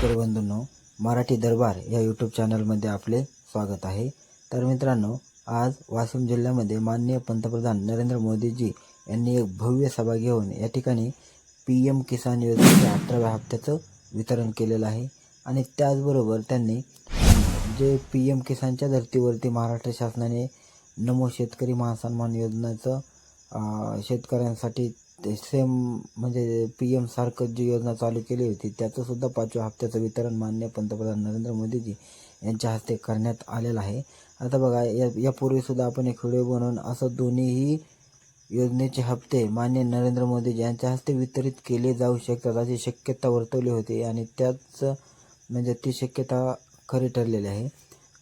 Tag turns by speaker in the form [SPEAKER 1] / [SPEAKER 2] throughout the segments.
[SPEAKER 1] शेतकरी बंधूंनो मराठी दरबार या यूट्यूब चॅनलमध्ये आपले स्वागत आहे. तर मित्रांनो आज वाशिम जिल्ह्यामध्ये माननीय पंतप्रधान नरेंद्र मोदीजी यांनी एक भव्य सभा घेऊन या ठिकाणी पी एम किसान योजनेच्या अठराव्या हप्त्याचं वितरण केलेलं आहे. आणि त्याचबरोबर त्यांनी जे पी एम किसानच्या धर्तीवरती महाराष्ट्र शासनाने नमो शेतकरी महासन्मान योजनेचं शेतकऱ्यांसाठी ते सेम म्हणजे पी एम सारखं जी योजना चालू केली होती त्याचंसुद्धा पाचव्या हप्त्याचं वितरण मान्य पंतप्रधान नरेंद्र मोदीजी यांच्या हस्ते करण्यात आलेलं आहे. आता बघा या यापूर्वीसुद्धा आपण एक व्हिडिओ बनवून असं दोन्हीही योजनेचे हप्ते मान्य नरेंद्र मोदीजी यांच्या हस्ते वितरित केले जाऊ शकतात अशी शक्यता वर्तवली होती आणि त्याच म्हणजे ती शक्यता खरी ठरलेली आहे.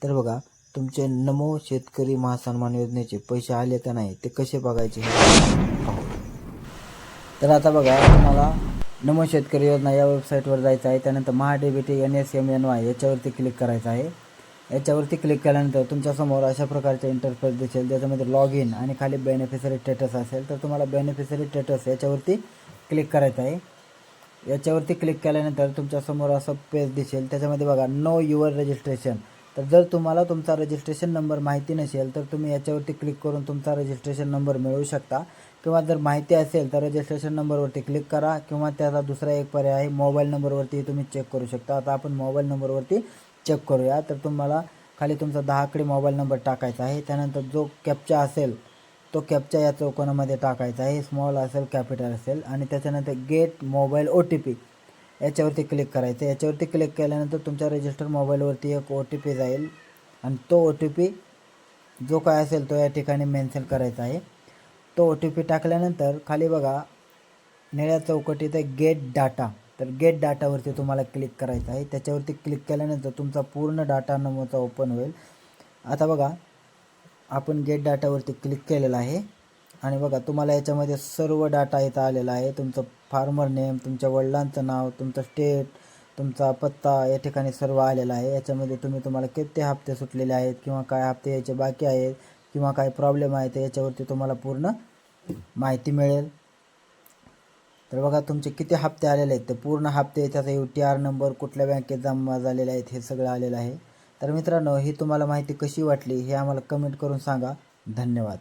[SPEAKER 1] तर बघा तुमचे नमो शेतकरी महासन्मान योजनेचे पैसे आले का नाही ते कसे बघायचे? तर आता बघा तुम्हाला नमो शेतकरी योजना या वेबसाईटवर जायचं आहे. त्यानंतर Maha D T N S M N Y याच्यावरती क्लिक करायचं आहे. याच्यावरती क्लिक केल्यानंतर तुमच्यासमोर अशा प्रकारचे इंटरफेस दिसेल ज्याच्यामध्ये लॉग इन आणि खाली बेनिफिशरी स्टेटस असेल तर तुम्हाला बेनिफिशरी स्टेटस याच्यावरती क्लिक करायचं आहे. याच्यावरती क्लिक केल्यानंतर तुमच्यासमोर असं पेज दिसेल. त्याच्यामध्ये बघा नो युअर रजिस्ट्रेशन तर जर तुम्हाला तुमचा रजिस्ट्रेशन नंबर माहिती नसेल तर तुम्ही याच्यावरती क्लिक करून तुमचा रजिस्ट्रेशन नंबर मिळवू शकता. किंवा जर माहिती असेल तर रजिस्ट्रेशन नंबरवरती क्लिक करा किंवा त्याचा दुसरा एक पर्याय आहे मोबाईल नंबरवरती तुम्ही चेक करू शकता. आता आपण मोबाईल नंबरवरती चेक करूया. तर तुम्हाला खाली तुमचा दहा आकडी मोबाईल नंबर टाकायचा आहे. त्यानंतर जो कॅप्चा असेल तो कॅप्चा या चौकोनामध्ये टाकायचा आहे. स्मॉल असेल कॅपिटल असेल. आणि त्याच्यानंतर get mobile O T P याच्यावरती क्लिक करायचं याच्यावरती क्लिक केल्यानंतर तुमच्या रजिस्टर मोबाईलवरती एक ओ टी पी जाईल. आणि तो ओ टी पी जो काय असेल तो या ठिकाणी मेन्शन करायचा आहे. तो ओ टी पी टाकल्यानंतर खाली बघा निळ्या चौकटीत आहे गेट डाटा तर गेट डाटावरती तुम्हाला क्लिक करायचं आहे. त्याच्यावरती क्लिक केल्यानंतर तुमचा पूर्ण डाटा नमोचा ओपन होईल. आता बघा आपण गेट डाटावरती क्लिक केलेला आहे. आणि बघा तुम्हाला याच्यामध्ये सर्व डाटा इथं आलेला आहे. तुमचं फार्मर नेम तुमच्या वडिलांचं नाव तुमचं स्टेट तुमचा पत्ता या ठिकाणी सर्व आलेला आहे. याच्यामध्ये तुम्ही तुम्हाला किती हप्ते सुटलेले आहेत किंवा काय हप्ते याचे बाकी आहेत किंवा काय प्रॉब्लेम आहे तर याच्यावरती तुम्हाला पूर्ण माहिती मिळेल. तर बघा तुमचे किती हप्ते आलेले आहेत? ते पूर्ण हप्ते त्याचा यू टी आर नंबर कुठल्या बँकेत जमा झालेले आहेत हे सगळं आलेलं आहे. तर मित्रांनो ही तुम्हाला माहिती कशी वाटली हे आम्हाला कमेंट करून सांगा. धन्यवाद.